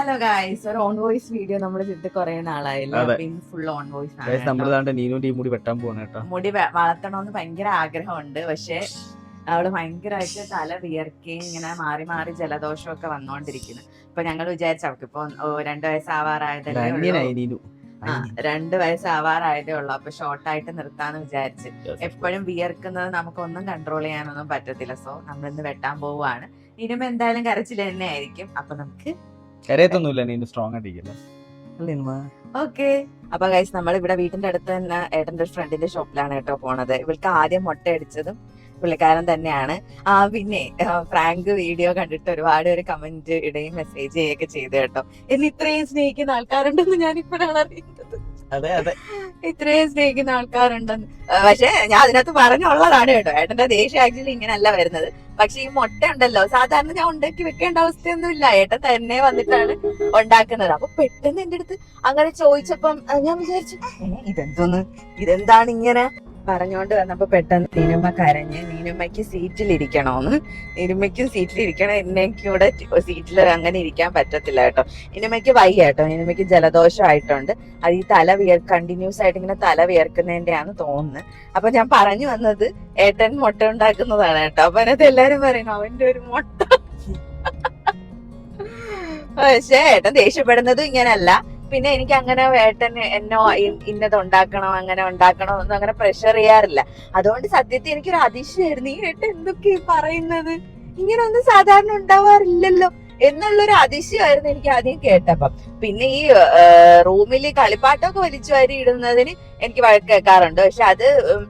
Hello guys ഒരു own voice video നമ്മൾ ചെയ്തിട്ട് കുറെ നാളായില്ല. ഫുൾ ഓൺ വോയിസ് നീനുവിന്റെ ഈ മുടി വെട്ടാൻ പോവാണ് കേട്ടോ. മുടി വ- വളർത്തണമെന്ന് ഭയങ്കര ആഗ്രഹമുണ്ട്. പക്ഷെ അവൾ ഭയങ്കരമായിട്ട് തല വിയർക്കുകയും ഇങ്ങനെ മാറി മാറി ജലദോഷം ഒക്കെ വന്നോണ്ടിരിക്കുന്നു. അപ്പൊ ഞങ്ങൾ വിചാരിച്ചു അവൾക്ക് ഇപ്പൊ രണ്ടു വയസ്സാവാറായതല്ലേ ഉള്ളൂ. അന്യനായി നീനു. ആ രണ്ട് വയസ്സാവാറായതേ ഉള്ളൂ. അപ്പൊ ഷോർട്ടായിട്ട് നിർത്താന്ന് വിചാരിച്ച്. എപ്പോഴും വിയർക്കുന്നത് നമുക്കൊന്നും കൺട്രോൾ ചെയ്യാനൊന്നും പറ്റത്തില്ല. സോ നമ്മളിന്ന് വെട്ടാൻ പോവുകയാണ് ഇനിയും എന്തായാലും കരച്ചിൽ തന്നെ ആയിരിക്കും അപ്പൊ നമുക്ക് കരയത്തൊന്നുമില്ല നീ സ്ട്രോങ് ആയിട്ടിരിക്കില്ല? ഓക്കെ. അപ്പൊ ഗൈസ് നമ്മൾ ഇവിടെ വീട്ടിന്റെ അടുത്ത് തന്നെ ഏട്ടന്റെ ഫ്രണ്ടിന്റെ ഷോപ്പിലാണ് കേട്ടോ പോണത്. ഇവൾക്ക് ആദ്യം മുട്ട അടിച്ചതും പുള്ളിക്കാരൻ തന്നെയാണ്. ആ പിന്നെ ഫ്രാങ്ക് വീഡിയോ കണ്ടിട്ട് ഒരുപാട് പേര് കമന്റ് ഇടുകയും മെസ്സേജ് ചെയ്യുകയൊക്കെ ചെയ്തു കേട്ടോ. എന്ന് ഇത്രയും സ്നേഹിക്കുന്ന ആൾക്കാരുണ്ടെന്ന് ഞാൻ ഇപ്പോഴാണ് അറിയുന്നത്. അതെ അതെ. ഇത്രയും സ്നേഹിക്കുന്ന ആൾക്കാരുണ്ടെന്ന്. പക്ഷെ ഞാൻ അതിനകത്ത് പറഞ്ഞുള്ളതാണ് കേട്ടോ. ഏട്ടന്റെ ദേഷ്യം ആക്ച്വലി ഇങ്ങനെയല്ല വരുന്നത്. പക്ഷെ ഈ മുട്ട ഉണ്ടല്ലോ സാധാരണ ഞാൻ ഉണ്ടാക്കി വെക്കേണ്ട അവസ്ഥയൊന്നും ഇല്ല തന്നെ വന്നിട്ടാണ് ഉണ്ടാക്കുന്നത്. അപ്പൊ പെട്ടെന്ന് എന്റെ അടുത്ത് അങ്ങനെ ചോദിച്ചപ്പം ഞാൻ വിചാരിച്ചു "ഏ, ഇതെന്തോന്ന്? ഇതെന്താണ് ഇങ്ങനെ? പറഞ്ഞോണ്ട് വന്നപ്പോ പെട്ടെന്ന് നീനമ്മ കരഞ്ഞ് നീനുമ്മയ്ക്ക് സീറ്റിൽ ഇരിക്കണോന്ന് നീനുമ്മയ്ക്കും സീറ്റിൽ ഇരിക്കണം എന്നെക്കും കൂടെ സീറ്റിൽ അങ്ങനെ ഇരിക്കാൻ പറ്റത്തില്ല കേട്ടോ. നീനുമ്മയ്ക്ക് വയ്യ കേട്ടോ. നീനുമ്മയ്ക്ക് ജലദോഷം ആയിട്ടുണ്ട് അത് ഈ തല വിയർ കണ്ടിന്യൂസ് ആയിട്ട് ഇങ്ങനെ തല വിയർക്കുന്നതിന്റെയാണ് തോന്നുന്നത് അപ്പൊ ഞാൻ പറഞ്ഞു വന്നത് ഏട്ടൻ മുട്ട ഉണ്ടാക്കുന്നതാണ് കേട്ടോ. അപ്പൊ അതിനകത്ത് എല്ലാരും പറയുന്നു അവന്റെ ഒരു മുട്ട. പക്ഷേ ഏട്ടൻ ദേഷ്യപ്പെടുന്നതും ഇങ്ങനല്ല. പിന്നെ എനിക്ക് അങ്ങനെ വേട്ടൻ എന്നോ ഇന്നത് ഉണ്ടാക്കണം അങ്ങനെ ഉണ്ടാക്കണം ഒന്നും അങ്ങനെ പ്രഷർ ചെയ്യാറില്ല. അതുകൊണ്ട് സത്യത്തിൽ എനിക്കൊരു അതിശയായിരുന്നു ഈ ഏട്ടൻ എന്തൊക്കെ പറയുന്നത്? ഇങ്ങനെ ഒന്നും സാധാരണ ഉണ്ടാവാറില്ലല്ലോ. എന്നുള്ളൊരു അതിശയമായിരുന്നു എനിക്ക് ആദ്യം കേട്ടപ്പം. പിന്നെ ഈ റൂമിൽ കളിപ്പാട്ടമൊക്കെ വലിച്ചു വാരി ഇടുന്നതിന് എനിക്ക് വഴക്ക് കേൾക്കാറുണ്ട്. പക്ഷെ അത്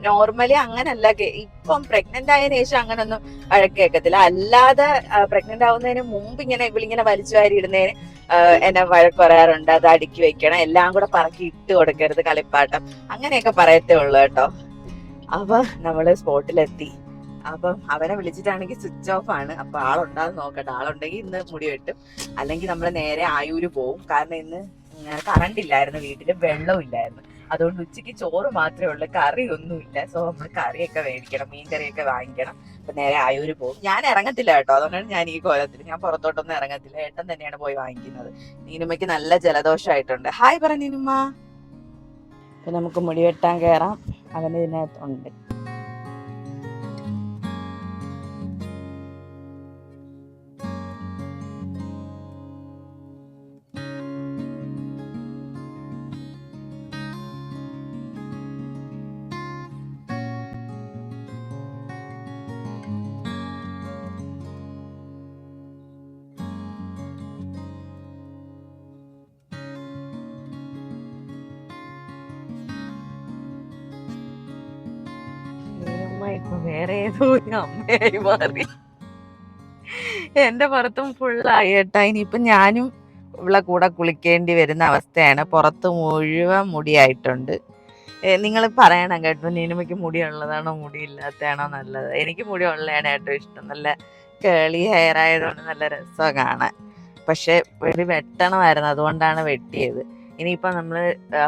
നോർമലി അങ്ങനല്ല. ഇപ്പം പ്രഗ്നന്റ് ആയതിനു ശേഷം അങ്ങനൊന്നും വഴക്ക് കേൾക്കത്തില്ല. അല്ലാതെ പ്രഗ്നന്റ് ആവുന്നതിന് മുമ്പ് ഇങ്ങനെ ഇവളിങ്ങനെ വലിച്ചു വാരി ഇടുന്നതിന് എന്നെ വഴക്ക് പറയാറുണ്ട്. അത് അടുക്കി വെക്കണം. എല്ലാം കൂടെ പറക്കി ഇട്ട് കൊടുക്കരുത് കളിപ്പാട്ടം. അങ്ങനെയൊക്കെ പറയത്തേ ഉള്ളൂ കേട്ടോ. അപ്പൊ നമ്മൾ സ്പോട്ടിലെത്തി അപ്പം അവനെ വിളിച്ചിട്ടാണെങ്കിൽ സ്വിച്ച് ഓഫ് ആണ്. അപ്പൊ ആളുണ്ടാകും നോക്കട്ടെ. ആളുണ്ടെങ്കിൽ ഇന്ന് മുടി വെട്ടും. അല്ലെങ്കിൽ നമ്മൾ നേരെ ആയൂര് പോവും. കാരണം ഇന്ന് കറണ്ട് ഇല്ലായിരുന്നു. വീട്ടിൽ വെള്ളവും ഇല്ലായിരുന്നു. അതുകൊണ്ട് ഉച്ചയ്ക്ക് ചോറ് മാത്രമേ ഉള്ളൂ. കറി ഒന്നുമില്ല സോ നമ്മൾ കറിയൊക്കെ മേടിക്കണം. മീൻ കറിയൊക്കെ വാങ്ങിക്കണം. അപ്പൊ നേരെ ആയൂര് പോകും ഞാൻ ഇറങ്ങത്തില്ല കേട്ടോ. അതുകൊണ്ടാണ് ഞാൻ ഈ കോലത്തിൽ. ഞാൻ പുറത്തോട്ടൊന്നും ഇറങ്ങത്തില്ല. ഏട്ടൻ തന്നെയാണ് പോയി വാങ്ങിക്കുന്നത്. നീനുമ്മയ്ക്ക് നല്ല ജലദോഷമായിട്ടുണ്ട് ഹായ് പറ നീനുമ്മ. നമുക്ക് മുടി വെട്ടാൻ കയറാം അവന് ഇതിനകത്തുണ്ട് ഇപ്പൊ വേറെ ഏതോ ഒരു അമ്മയായി മാറി. എന്റെ പുറത്തും ഫുള്ളായി കേട്ടാ ഇനിയിപ്പൊ ഞാനും ഇവിടെ കൂടെ കുളിക്കേണ്ടി വരുന്ന അവസ്ഥയാണ്. പുറത്ത് മുഴുവൻ മുടിയായിട്ടുണ്ട്. നിങ്ങൾ പറയണം കേട്ടോ. നീനുമയ്ക്ക് മുടി ഉള്ളതാണോ മുടി ഇല്ലാത്തതാണോ നല്ലത്? എനിക്ക് മുടി ഉള്ളതാണ് ഏറ്റവും ഇഷ്ടം. നല്ല കേളി ഹെയർ ആയതുകൊണ്ട് നല്ല രസമാണ് കാണാൻ. പക്ഷെ വെടി വെട്ടണമായിരുന്നു. അതുകൊണ്ടാണ് വെട്ടിയത്. ഇനിയിപ്പോൾ നമ്മൾ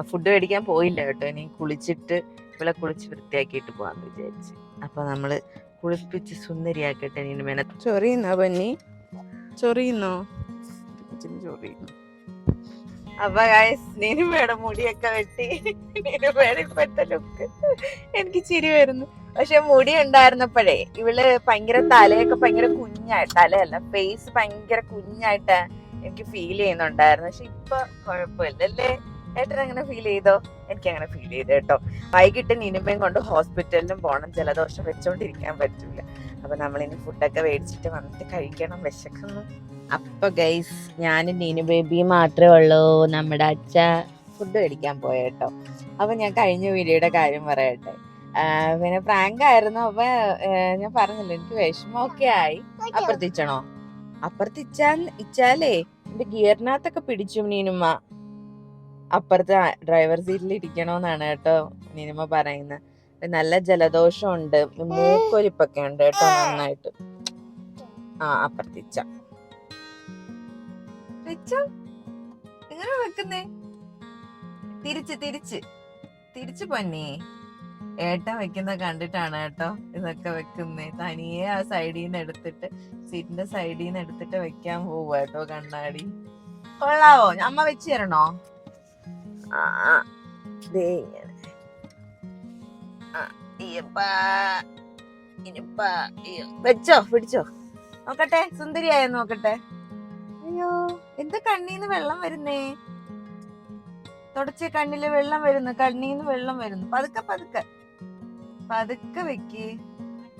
ഫുഡ് മേടിക്കാൻ പോയില്ല കേട്ടോ. ഇനി കുളിച്ചിട്ട് ഇവളെ കുളിച്ച് വൃത്തിയാക്കിയിട്ട് പോവാന്ന് വിചാരിച്ച്. അപ്പൊ നമ്മൾ കുളിപ്പിച്ച് സുന്ദരിയാക്കട്ടെ മെന ചൊറിയുന്നോ പൊന്നി ചൊറിയുന്നോ? ചൊറിയുന്നു. അപ്പൊ ഗായ്സ് മുടിയൊക്കെ വെട്ടി. നീനുമയുടെ ഇപ്പോഴത്തെ ലുക്ക് എനിക്ക് ചിരി വരുന്നു. പക്ഷെ മുടി ഉണ്ടായിരുന്നപ്പോഴേ ഇവൾ ഭയങ്കര തലയൊക്കെ ഭയങ്കര കുഞ്ഞായിട്ട് തലയല്ല ഫേസ് ഭയങ്കര കുഞ്ഞായിട്ട് എനിക്ക് ഫീൽ ചെയ്യുന്നുണ്ടായിരുന്നു. പക്ഷെ ഇപ്പൊ കുഴപ്പമില്ല അല്ലേ ഏട്ടൻ അങ്ങനെ ഫീൽ ചെയ്തോ? എനിക്ക് അങ്ങനെ ഫീൽ ചെയ്തു കേട്ടോ. വൈകിട്ട് നിനുമ്പയും കൊണ്ട് ഹോസ്പിറ്റലിലും പോകണം ജലദോഷം വെച്ചോണ്ടിരിക്കാൻ പറ്റില്ല അപ്പൊ നമ്മളിനി ഫുഡൊക്കെ മേടിച്ചിട്ട് വന്നിട്ട് കഴിക്കണം. വിശക്കുന്നു. അപ്പൊ ഗൈസ് ഞാനും നീനു ബേബി മാത്രമേ ഉള്ളൂ. നമ്മുടെ അച്ഛ ഫുഡ് മേടിക്കാൻ പോയേട്ടോ അപ്പൊ ഞാൻ കഴിഞ്ഞ വീഡിയോയുടെ കാര്യം പറയട്ടെ. പിന്നെ പ്രാങ്ക് ആയിരുന്നു. അപ്പൊ ഞാൻ പറഞ്ഞില്ല എനിക്ക് വിഷമമൊക്കെ ആയി. അപ്പുറത്തിച്ചണോ അപ്പുറത്തിച്ചാൽ ഇച്ചാലേ എന്റെ ഗിയറിനകത്തൊക്കെ പിടിച്ചു നീനുമ്മ അപ്പുറത്തെ ഡ്രൈവർ സീറ്റിൽ ഇരിക്കണോന്നാണ് കേട്ടോ നിനിമ പറയുന്നത് നല്ല ജലദോഷം ഉണ്ട് മൂക്കൊലിപ്പൊക്കെ ഉണ്ട് കേട്ടോ നന്നായിട്ട്. ആ അപ്പുറത്തിച്ച വെച്ചോ എങ്ങനെ വെക്കുന്നേ? തിരിച്ച് തിരിച്ച്. തിരിച്ചു പൊന്നേ. ഏട്ട വെക്കുന്ന കണ്ടിട്ടാണ് കേട്ടോ ഇതൊക്കെ വെക്കുന്നേ. തനിയെ ആ സൈഡിൽ നിന്ന് എടുത്തിട്ട് സീറ്റിന്റെ സൈഡിൽ നിന്ന് എടുത്തിട്ട് വെക്കാൻ പോവുക കേട്ടോ കണ്ണാടി. കൊള്ളാവോ? അമ്മ വെച്ചു തരണോ. ദേ ഇങ്ങനെ. വെച്ചോ പിടിച്ചോ. നോക്കട്ടെ സുന്ദരിയായ നോക്കട്ടെ. അയ്യോ എന്ത് കണ്ണീന്ന് വെള്ളം വരുന്നേ? തുടച്ച് കണ്ണിൽ വെള്ളം വരുന്നു കണ്ണീന്ന് വെള്ളം വരുന്നു. പതുക്കെ പതുക്കെ. പതുക്കെ വെക്ക്.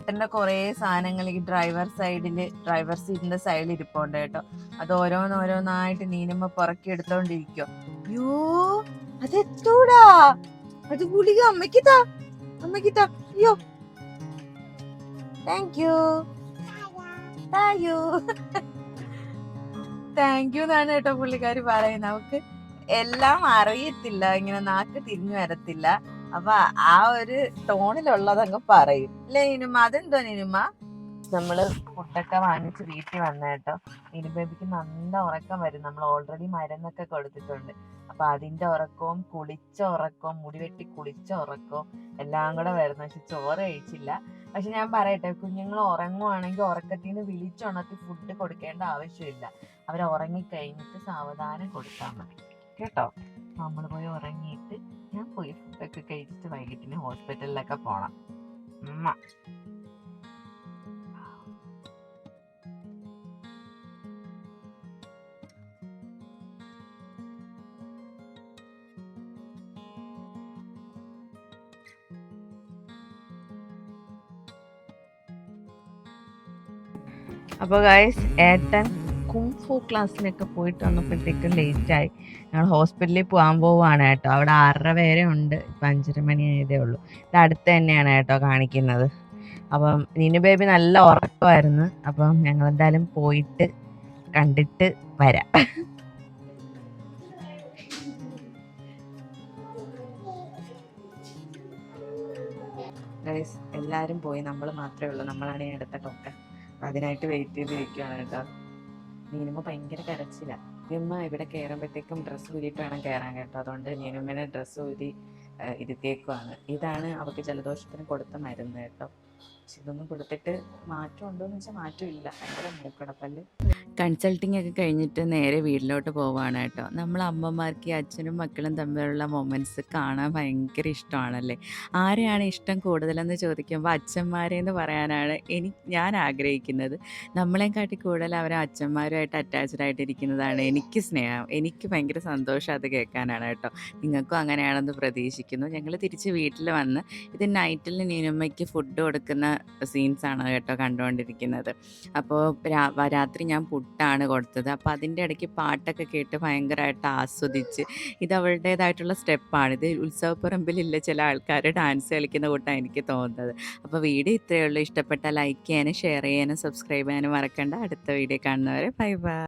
എന്റെ കൊറേ സാധനങ്ങൾ ഈ ഡ്രൈവർ സൈഡിൽ ഡ്രൈവർ സീറ്റിന്റെ സൈഡിൽ ഇരിപ്പുണ്ട് കേട്ടോ. അത് ഓരോന്നോരോന്നായിട്ട് നീനുമ്പോ പുറക്കി എടുത്തോണ്ടിരിക്കോ അയ്യോ അതെത്തൂടാ? അത് ഗുളിക അമ്മയ്ക്കിതാ. അമ്മയ്ക്കിതാ. അയ്യോ. Thank you thank you thank you എന്നാണ് കേട്ടോ പുള്ളിക്കാര് പറയുന്നത്. അവക്ക് എല്ലാം അറിയത്തില്ല. ഇങ്ങനെ നാക്ക് തിരിഞ്ഞു വരത്തില്ല. അപ്പൊ ആ ഒരു ടോണിലുള്ളത് അങ്ങ് പറയും. അല്ലെ നിനുമ അതെന്തോ നിനുമ നമ്മൾ ഫുഡൊക്കെ വാങ്ങിച്ച് വീട്ടിൽ വന്ന കേട്ടോ. നിനുബേബിക്ക് നല്ല ഉറക്കം വരും. നമ്മൾ ഓൾറെഡി മരുന്നൊക്കെ കൊടുത്തിട്ടുണ്ട്. അപ്പൊ അതിന്റെ ഉറക്കവും കുളിച്ച ഉറക്കവും മുടി വെട്ടി കുളിച്ച ഉറക്കവും എല്ലാം കൂടെ വരുന്നു. പക്ഷെ ചോറ് കഴിച്ചില്ല. പക്ഷെ ഞാൻ പറയട്ടെ കുഞ്ഞുങ്ങൾ ഉറങ്ങുവാണെങ്കിൽ ഉറക്കത്തിൽ നിന്ന് വിളിച്ചുണർത്തി ഫുഡ് കൊടുക്കേണ്ട ആവശ്യമില്ല. അവർ ഉറങ്ങി കഴിഞ്ഞിട്ട് സാവധാനം കൊടുത്താൽ മതി. കേട്ടോ? നമ്മൾ പോയി ഉറങ്ങിയിട്ട് ഞാൻ പോയി ഫുഡൊക്കെ കഴിച്ചിട്ട് വൈകിട്ടിന് ഹോസ്പിറ്റലിലൊക്കെ പോണം. ഉമ്മ. അപ്പോൾ ഗായ്സ് ഏട്ടൻ കുംഫു ക്ലാസ്സിനൊക്കെ പോയിട്ട് വന്നപ്പോഴത്തേക്കും ലേറ്റായി ഞങ്ങൾ ഹോസ്പിറ്റലിൽ പോകാൻ പോവുകയാണ് കേട്ടോ. അവിടെ ആറര വരെ ഉണ്ട്. ഇപ്പം അഞ്ചര മണി ആയതേ ഉള്ളൂ. ഇത് അടുത്ത് തന്നെയാണ് കേട്ടോ കാണിക്കുന്നത്. അപ്പം നീനു ബേബി നല്ല ഉറക്കമായിരുന്നു. അപ്പം ഞങ്ങൾ എന്തായാലും പോയിട്ട് കണ്ടിട്ട് വരാം. എല്ലാവരും പോയി. നമ്മൾ മാത്രമേ ഉള്ളൂ. നമ്മളാണ് ഈ അടുത്ത ടോക്ക അതിനായിട്ട് വെയിറ്റ് ചെയ്തിരിക്കുകയാണ് കേട്ടോ. നീനുമ്മ ഭയങ്കര കരച്ചില്ല നീനുമ്മ ഇവിടെ കയറുമ്പോഴത്തേക്കും ഡ്രസ്സ് ഊരിയിട്ട് വേണം കയറാൻ കേട്ടോ. അതുകൊണ്ട് നീനുമ്മനെ ഡ്രസ്സ് ഊരി ഇരുത്തിയേക്കുവാണ്. ഇതാണ് അവർക്ക് ജലദോഷത്തിന് കൊടുത്ത മരുന്ന് കേട്ടോ. പക്ഷെ ഇതൊന്നും കൊടുത്തിട്ട് മാറ്റം ഉണ്ടോ എന്ന് വെച്ചാൽ മാറ്റമില്ല. ഭയങ്കര മൂക്കടപ്പല്ല്. കൺസൾട്ടിങ് ഒക്കെ കഴിഞ്ഞിട്ട് നേരെ വീട്ടിലോട്ട് പോവാണ് കേട്ടോ. നമ്മൾ അമ്മമാർക്ക് അച്ഛനും മക്കളും തമ്മിലുള്ള മൊമെന്റ്സ് കാണാൻ ഭയങ്കര ഇഷ്ടമാണല്ലേ? ആരെയാണ് ഇഷ്ടം കൂടുതലെന്ന് ചോദിക്കുമ്പോൾ അച്ഛന്മാരെ എന്ന് പറയാനാണ് എനിക്ക് ഞാൻ ആഗ്രഹിക്കുന്നത്. നമ്മളെയും കാട്ടി കൂടുതൽ അവരെ അച്ഛന്മാരുമായിട്ട് അറ്റാച്ച്ഡ് ആയിട്ടിരിക്കുന്നതാണ് എനിക്ക് സ്നേഹം. എനിക്ക് ഭയങ്കര സന്തോഷം അത് കേൾക്കാനാണ് കേട്ടോ. നിങ്ങൾക്കും അങ്ങനെയാണെന്ന് പ്രതീക്ഷിക്കുന്നു. ഞങ്ങൾ തിരിച്ച് വീട്ടിൽ വന്ന് ഇത് നൈറ്റിൽ നീനുമ്മയ്ക്ക് ഫുഡ് കൊടുക്കുന്ന സീൻസാണ് കേട്ടോ കണ്ടുകൊണ്ടിരിക്കുന്നത്. അപ്പോൾ രാത്രി ഞാൻ പുട്ടാണ് കൊടുത്തത്. അപ്പോൾ അതിന്റെ ഇടയ്ക്ക് പാട്ടൊക്കെ കേട്ട് ഭയങ്കരമായിട്ട് ആസ്വദിച്ച് ഇത് അവളുടേതായിട്ടുള്ള സ്റ്റെപ്പാണ്. ഇത് ഉത്സവപ്പറമ്പിലുള്ള ചില ആൾക്കാർ ഡാൻസ് കളിക്കുന്ന കൂട്ടാണ് എനിക്ക് തോന്നുന്നത്. അപ്പോൾ വീഡിയോ ഇത്രയേ ഉള്ളൂ. ഇഷ്ടപ്പെട്ട ലൈക്ക് ചെയ്യാനും ഷെയർ ചെയ്യാനും സബ്സ്ക്രൈബ് ചെയ്യാനും മറക്കണ്ട. അടുത്ത വീഡിയോ കാണുന്നവരെ ബൈ ബൈ